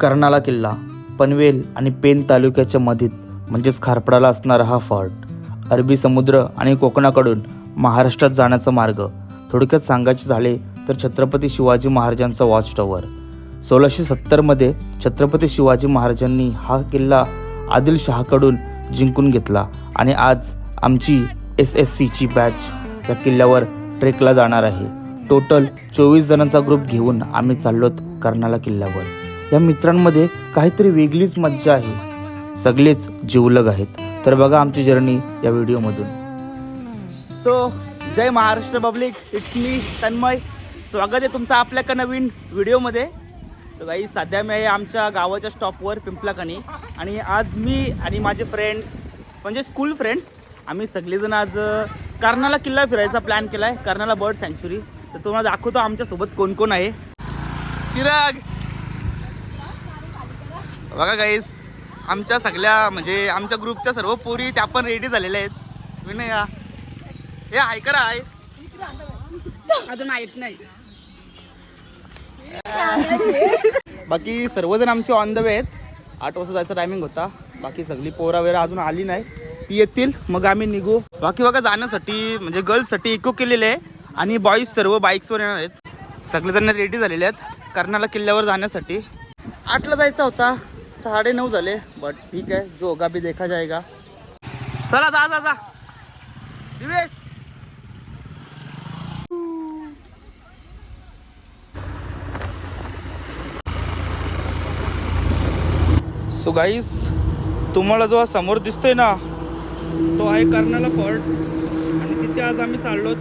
कर्नाला किल्ला पनवेल आणि पेन तालुक्याच्या मधीत म्हणजेच खारपडाला असणारा हा फॉर्ट अरबी समुद्र आणि कोकणाकडून महाराष्ट्रात जाण्याचा मार्ग. थोडक्यात सांगायचे झाले तर छत्रपती शिवाजी महाराजांचा वॉच टॉवर सोळाशे सत्तरमध्ये छत्रपती शिवाजी महाराजांनी हा किल्ला आदिलशहाकडून जिंकून घेतला आणि आज आमची एस एस सीची बॅच या किल्ल्यावर ट्रेकला जाणार आहे. टोटल चोवीस जणांचा ग्रुप घेऊन आम्ही चाललोत कर्नाला किल्ल्यावर. या मित्रांमध्ये काहीतरी वेगळीच मज्जा आहे. सगळेच जिवलग आहेत. तर बघा आमची जर्नी या व्हिडिओमधून so Jai Maharashtra public it's मी तन्मय. स्वागत आहे तुमचं आपल्या का नवीन व्हिडिओमध्ये तर काही सध्या मी आहे आमच्या गावाच्या स्टॉपवर पिंपलाकणी आणि आज मी आणि माझे फ्रेंड्स म्हणजे स्कूल फ्रेंड्स आम्ही सगळेजण आज कर्नाला किल्ला फिरायचा प्लॅन केला आहे कर्नाला बर्ड सँच्युरी तर तुम्हाला दाखवतो आमच्यासोबत कोण कोण आहे. चिराग! बघा गाईस आमच्या सगळ्या म्हणजे आमच्या ग्रुपच्या सर्व पोरी त्या पण रेडी झालेल्या आहेत. विनय या. हे आहे करा आहे अजून माहीत नाही. बाकी सर्वजण आमचे ऑन द वे आहेत. आठ वाजता जायचा टायमिंग होता. बाकी सगळी पोरा वेरा अजून आली नाही. ती येतील मग आम्ही निघू. बाकी बघा जाण्यासाठी म्हणजे गर्ल्ससाठी इको केलेले आहे. आणि बॉईज सर्व बाईक्सवर येणार आहेत. सगळेजण रेडी झालेले आहेत. कर्नाला किल्ल्यावर जाण्यासाठी. आठला जायचा होता. साडे नऊ झाले बट ठीक आहे जो होगा भी देखा जाएगा. चला जा जा जा. दिवेश! सो गाईस तुम्हाला जो समोर दिसतोय ना तो आहे कर्नाला फॉर्ट आणि तिथे आज आम्ही चाललो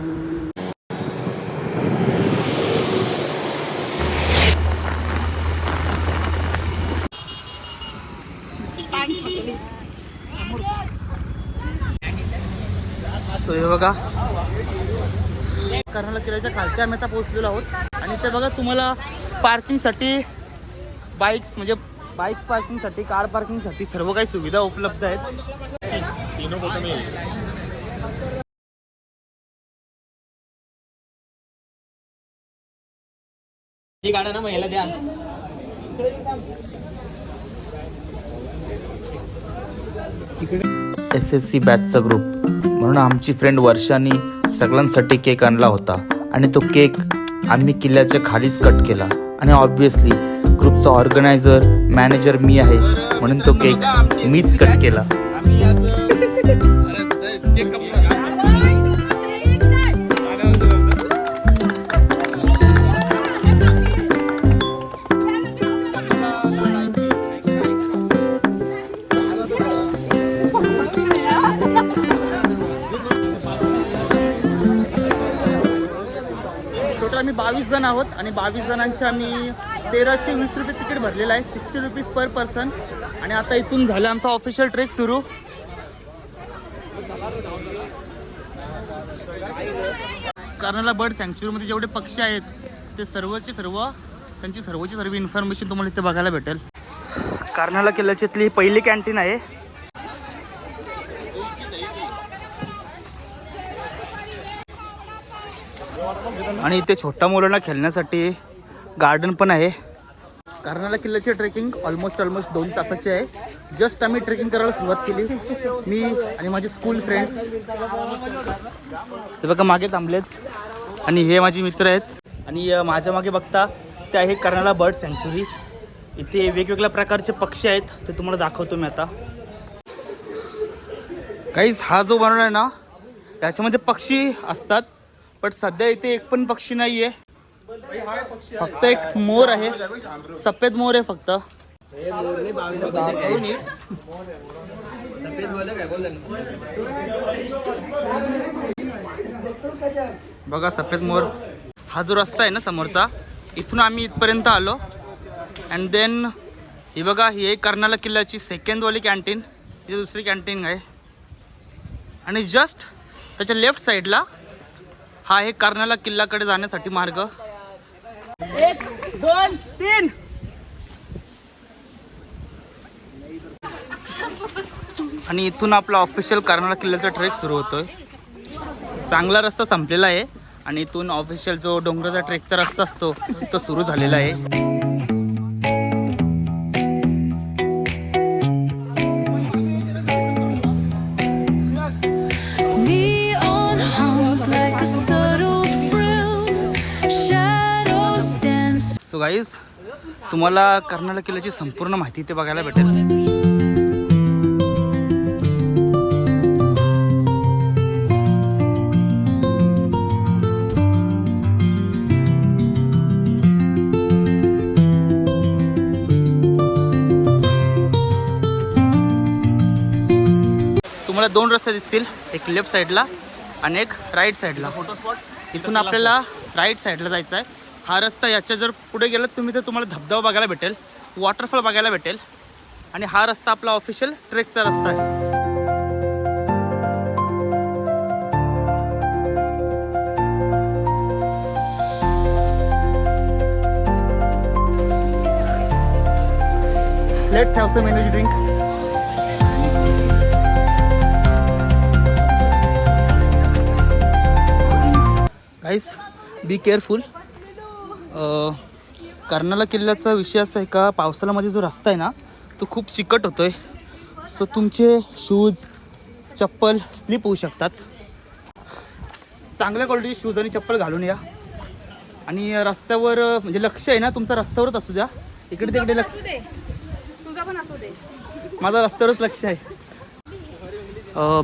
सो हे बघा. कर्नाला किल्ल्याच्या खालती आम्ही आता पोहोचलेलो आहोत. आणि ते बघा तुम्हाला पार्किंगसाठी बाईक्स म्हणजे बाईक्स पार्किंगसाठी कार पार्किंगसाठी सर्व काही सुविधा उपलब्ध आहेत. ही गाडा ना महिला द्या. एस एस सी बॅचचा ग्रुप म्हणून आमची फ्रेंड वर्षानी सगळ्यांसाठी केक आणला होता. आणि तो केक आम्ही किल्ल्याच्या खालीच कट केला. आणि ऑब्विसली ग्रुपचा ऑर्गनायझर मॅनेजर मी आहे. म्हणून तो केक मीच कट केला. आहोत आणि बावीस जणांचे आम्ही तेराशे वीस रुपये तिकीट भरलेलं आहे सिक्स्टी रुपीज पर पर्सन. आणि आता इथून झालं आमचा ऑफिशियल ट्रेक सुरू. कर्नाला बर्ड सँक्च्युरीमध्ये जेवढे पक्षी आहेत ते सर्वचे सर्व त्यांची सर्वची सर्व इन्फॉर्मेशन तुम्हाला इथे बघायला भेटेल. कर्नाला किल्ल्याची पहिली कॅन्टीन आहे. आणि इथे छोट्या मुलांना खेळण्यासाठी गार्डन पण आहे. कर्नाला किल्ल्याची ट्रेकिंग ऑलमोस्ट ऑलमोस्ट दोन तासाची आहे. जस्ट आम्ही ट्रेकिंग करायला सुरुवात केली. मी आणि माझे स्कूल फ्रेंड्स हे बघा मागे थांबलेत. आणि हे माझे मित्र आहेत. आणि माझ्या मागे बघता ते आहे कर्नाला बर्ड सँच्युरी इथे वेगवेगळ्या प्रकारचे पक्षी आहेत. ते तुम्हाला दाखवतो मी आता. काहीच हा जो बनवला आहे ना याच्यामध्ये पक्षी असतात. पण सध्या इथे एक पण पक्षी नाही आहे फक्त एक मोर आहे. सफेद मोर आहे फक्त. बघा सफेद मोर. हा जो रस्ता आहे ना समोरचा इथून आम्ही इथपर्यंत आलो. अँड देन ही बघा ही आहे कर्नाला किल्ल्याची सेकंडवाली कॅन्टीन ही दुसरी कॅन्टीन आहे. आणि जस्ट त्याच्या लेफ्ट साईडला हा आहे कर्नाला किल्ल्याकडे जाण्यासाठी मार्ग. एक दोन तीन. आणि इथून आपला ऑफिशियल कर्नाला किल्ल्याचा ट्रेक सुरू होतोय. चांगला रस्ता संपलेला आहे. आणि इथून ऑफिशियल जो डोंगराचा ट्रेकचा रस्ता असतो तो सुरू झालेला आहे. तुम्हाला कर्नाळ किल्ल्याची संपूर्ण माहिती ते बघायला भेटेल. तुम्हाला दोन रस्ते दिसतील एक लेफ्ट साईडला आणि एक राईट साईडला. फोटो स्पॉट इथून आपल्याला राईट साईडला जायचं आहे हा रस्ता याच्या जर पुढे गेलात तुम्ही तर तुम्हाला धबधबा बघायला भेटेल वॉटरफॉल बघायला भेटेल. आणि हा रस्ता आपला ऑफिशियल ट्रेकचा रस्ता आहे. Let's have some energy drink guys be careful Karnala किल्ल्याचा विषय असा आहे का पावसाळ्यामध्ये जो रस्ता आहे ना तो खूप चिकट होतो आहे सो तुमचे शूज चप्पल स्लिप होऊ शकतात. चांगल्या क्वालिटी शूज आणि चप्पल घालून या. आणि रस्त्यावर म्हणजे लक्ष आहे ना तुमचं रस्त्यावरच असू द्या. इकडे तिकडे लक्ष तुझा पण असू दे. माझं रस्त्यावरच लक्ष आहे.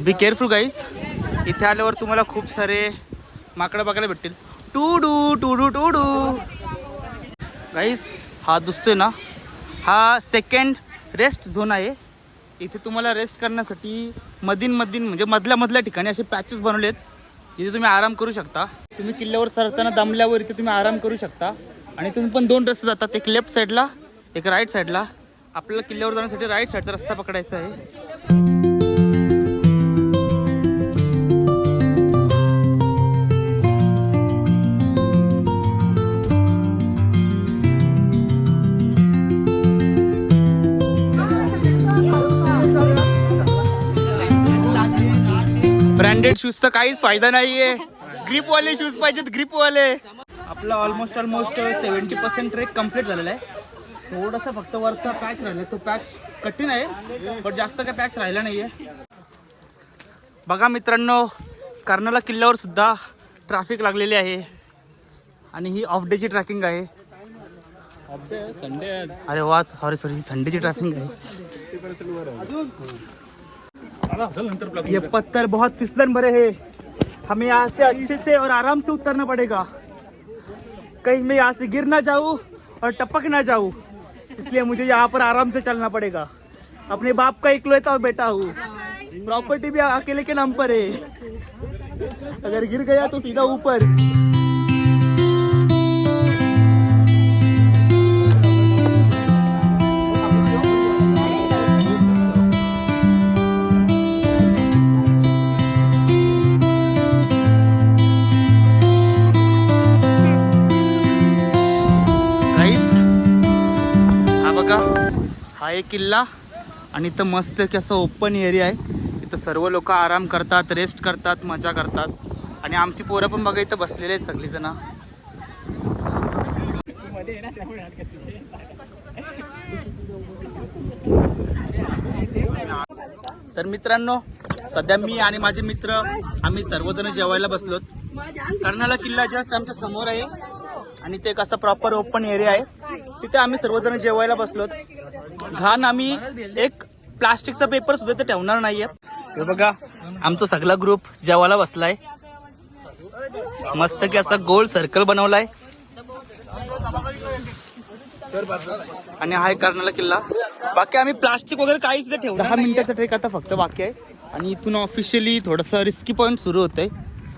बी केअरफुल गाईज इथे आल्यावर तुम्हाला खूप सारे माकडं बघायला भेटतील. टू डू टू डू टू डू गाईस हा दिसतोय ना हा सेकंड रेस्ट झोन आहे. इथे तुम्हाला रेस्ट करण्यासाठी मधीन मधीन म्हणजे मधल्या मधल्या ठिकाणी असे पॅचेस बनवलेत जिथे तुम्ही आराम करू शकता. तुम्ही किल्ल्यावर चढताना दमल्यावर इथे तुम्ही आराम करू शकता. आणि तुम्ही पण दोन रस्ते जातात एक लेफ्ट साईडला एक राईट साईडला आपल्याला किल्ल्यावर जाण्यासाठी राईट साईडचा रस्ता पकडायचा आहे. ब्रँडेड शूजचा काहीच फायदा नाहीये. ग्रिपवाले शूज पाहिजेत ग्रिपवाले आपला almost almost seventy percent trek complete झालेला आहे. थोडासा फक्त वरचा पॅच राहिला तो पॅच कठीण आहे पण जास्त काय पॅच राहिला नाहीये. बघा मित्रांनो कर्नाला किल्ल्यावर सुद्धा ट्रॅफिक लागलेली आहे. आणि ही ऑफ डेची ट्रॅकिंग आहे. अरे वा सॉरी सॉरी संडेची ट्रॅफिक आहे. ये पत्थर बहुत फिसलन भरे हैं। हमें यहाँ से अच्छे से और आराम से उतरना पड़ेगा। कहीं मैं यहाँ से गिर ना जाऊँ और टपक ना जाऊँ, इसलिए मुझे यहाँ पर आराम से चलना पड़ेगा। अपने बाप का इकलौता बेटा हूँ। प्रॉपर्टी भी अकेले के नाम पर है। अगर गिर गया तो सीधा ऊपर। आहे किल्ला आणि इथं मस्त की असं ओपन एरिया आहे. इथं सर्व लोक आराम करतात रेस्ट करतात मजा करतात. आणि आमची पोरं पण बघा इथं बसलेले आहेत सगळीजण. तर मित्रांनो सध्या मी आणि माझे मित्र आम्ही सर्वजण जेवायला बसलोत. कर्नाला किल्ला जस्ट आमच्यासमोर आहे. आणि ते कसं प्रॉपर ओपन एरिया आहे. तिथे आम्ही सर्वजण जेवायला बसलोत. घाण आम्ही एक प्लास्टिकचा पेपर सुद्धा ते ठेवणार नाहीये. हे बघा आमचा सगळा ग्रुप जेवायला बसलाय. मस्त की असा गोल सर्कल बनवलाय. आणि हा कर्नाला किल्ला. बाकी आम्ही प्लास्टिक वगैरे काहीच नाही ठेवलं दहा मिनिटाचा ट्रेक आता फक्त बाकी आहे. आणि इथून ऑफिशियली थोडंसं रिस्की पॉईंट सुरू होत आहे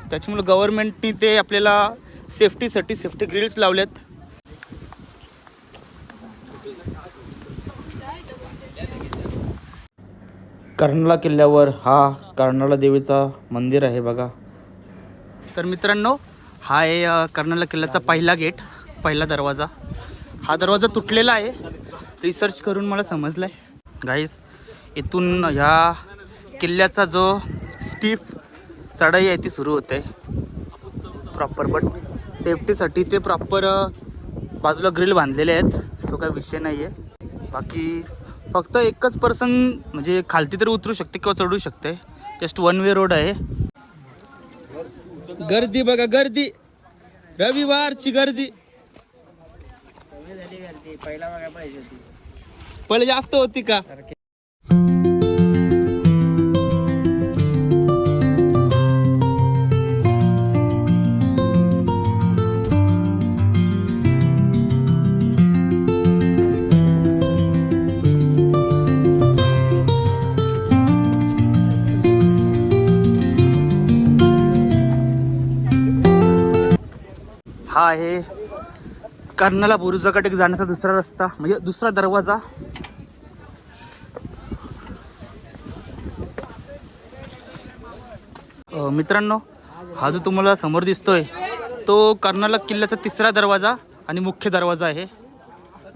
त्याच्यामुळे गव्हर्नमेंटनी ते आपल्याला सेफ्टीसाठी सेफ्टी ग्रिल्स लावल्यात कर्नाला किल्ल्यावर हा कर्नाळा देवीचा मंदिर आहे बघा. तर मित्रांनो हा आहे कर्नाळा किल्ल्याचा पहिला गेट पहिला दरवाजा. हा दरवाजा तुटलेला आहे. रिसर्च करून मला समजलं आहे गाईस इथून ह्या किल्ल्याचा जो स्टीफ चढाई आहे ती सुरू होते. प्रॉपर बट सेफ्टीसाठी ते प्रॉपर बाजूला ग्रिल बांधलेले आहेत. सो काही विषय नाही आहे बाकी फक्त एकच पर्सन म्हणजे खालती तरी उतरू शकते किंवा चढू शकते. जस्ट वन वे रोड आहे. गर्दी बघा गर्दी. रविवारची गर्दी. पहिला जास्त होती का? हा आहे. कर्नाला बुरुजाकडे जाण्याचा दुसरा रस्ता म्हणजे दुसरा दरवाजा. मित्रांनो हा जो तुम्हाला समोर दिसतोय तो कर्नाला किल्ल्याचा तिसरा दरवाजा आणि मुख्य दरवाजा आहे.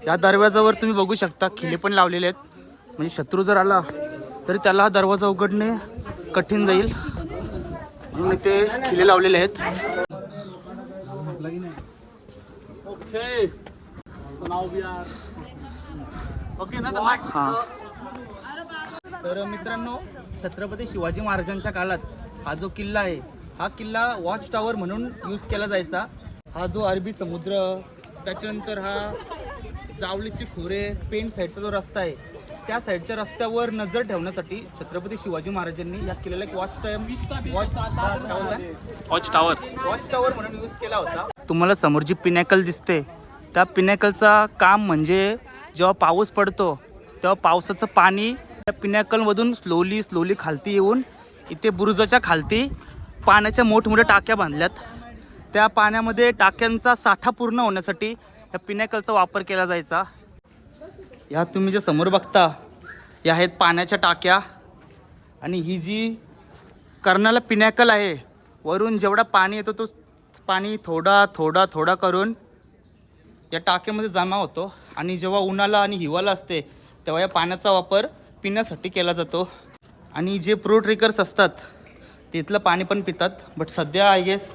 या दरवाजावर तुम्ही बघू शकता खिले पण लावलेले आहेत. म्हणजे शत्रू जर आला तरी त्याला हा दरवाजा उघडणे कठीण जाईल. म्हणून इथे खिले लावलेले आहेत. हा. तर मित्रांनो छत्रपती शिवाजी महाराजांच्या काळात हा जो किल्ला आहे हा किल्ला वॉच टॉवर म्हणून यूज केला जायचा. हा जो अरबी समुद्र त्याच्यानंतर हा जावळीची खोरे पेन साईडचा जो रस्ता आहे त्या साईडच्या रस्त्यावर नजर ठेवण्यासाठी छत्रपती शिवाजी महाराजांनी या किल्ल्याला एक watch time watch watch tower watch tower म्हणून यूज केला होता. तुम्हाला समोर जी पिनॅकल दिसते त्या पिनॅकलचा काम म्हणजे जेव्हा पाऊस पडतो तेव्हा पावसाचं पाणी त्या पिनॅकलमधून स्लोली स्लोली खालती येऊन इथे बुरुजाच्या खालती पाण्याच्या मोठमोठ्या टाक्या बांधल्यात. त्या पाण्यामध्ये टाक्यांचा साठा पूर्ण होण्यासाठी या पिनॅकलचा वापर केला जायचा. ह्या तुम्ही जे समोर बघता या आहेत पाण्याच्या टाक्या. आणि ही जी कर्णाला पिनॅकल आहे वरून जेवढा पाणी येतो तो पाणी थोडा थोडा थोडा करून या टाक्यामध्ये जमा होतो. आणि जेव्हा उन्हाळा आणि हिवाळा असते तेव्हा या पाण्याचा वापर पिण्यासाठी केला जातो. आणि जे प्रो ट्रेकर्स असतात तिथलं पाणी पण पितात. बट सध्या आय गेस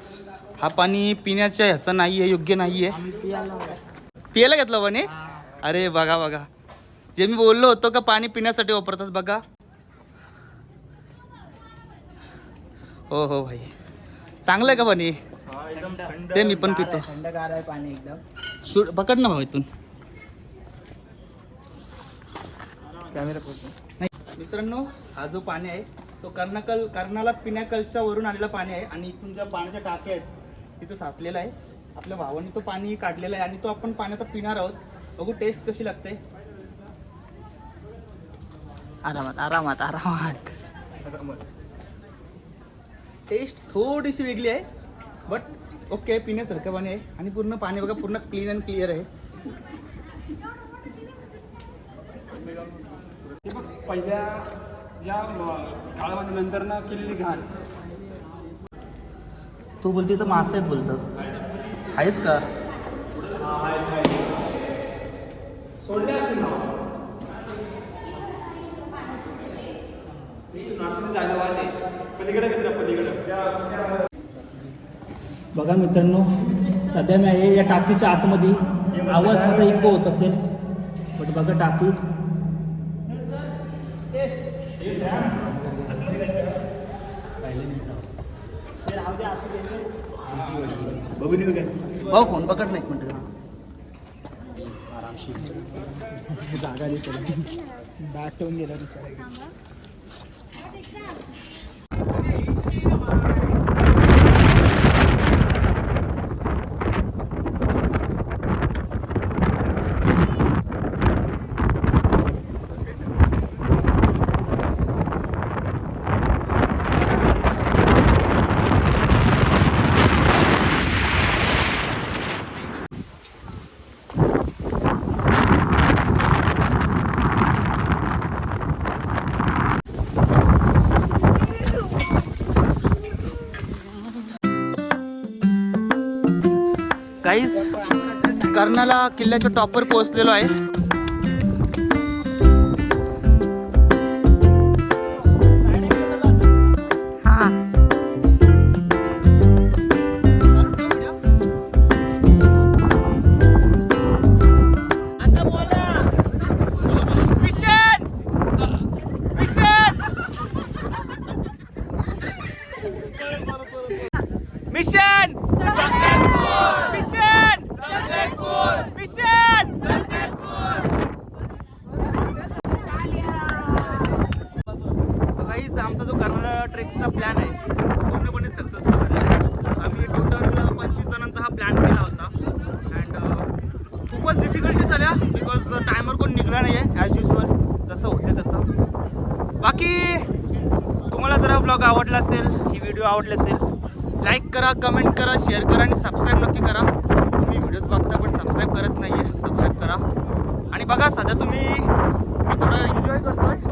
हा पाणी पिण्याच्या ह्याचं नाही आहे योग्य नाही आहे पियाला घेतलं पाणी अरे बघा बघा. जे मी बोललो होतो का पाणी पिण्यासाठी वापरतात बघा. हो हो भाई. चांगलं आहे का पाणी? ते मी पण पितो. थंडगार आहे पाणी एकदम शूट पकड ना भाऊ इथून. कॅमेरा मित्रांनो हा जो पाणी आहे तो कर्णाकल कर्णाला पिण्याकलच्या वरून आलेला पाणी आहे आणि इथून ज्या पाण्याच्या टाक्या आहेत तिथं साचलेला आहे. आपल्या भावाने तो पाणी काढलेला आहे आणि तो आपण पाणी आता पिणार आहोत. बघू टेस्ट कशी लागते. आरामात आरामात आरामात. टेस्ट थोडीशी वेगळी आहे बट ओके पिण्यासारखं पाणी आहे. आणि पूर्ण पाणी बघा पूर्ण क्लीन अँड क्लिअर आहे. पहिल्या ज्या काळामध्ये नंतर ना किल्ली घाण. तू बोलते तर मासे आहेत बोलतं. आहेत का? पलीकडे मित्र पलीकडे. बघा मित्रांनो सध्या मी आहे या टाकीच्या आतमध्ये. आवाज माझा इको होत असेल बट बघा टाकी. भाऊ फोन पकड नाही एक मिनिट. जागा देतो दाटवून गेला बिचारा Yeah. गाईज कर्णाला किल्ल्याच्या टॉपवर पोहोचलेलो आहे. पूर्ण ट्रेकचा प्लॅन आहे. पूर्णपणे सक्सेसफुल झाला आहे. आम्ही टोटल पंचवीस जणांचा हा प्लॅन केला होता. अँड uh, खूपच डिफिकल्टी झाल्या बिकॉज टायमर कोण निघला नाही आहे ॲज युजल जसं होते तसं. बाकी तुम्हाला जरा ब्लॉग आवडला असेल ही व्हिडिओ आवडली असेल लाईक करा कमेंट करा शेअर करा आणि सबस्क्राईब नक्की करा. तुम्ही व्हिडिओज बघता पण सबस्क्राईब करत नाही आहे सबस्क्राईब करा. आणि बघा सध्या तुम्ही मी थोडं एन्जॉय करतो आहे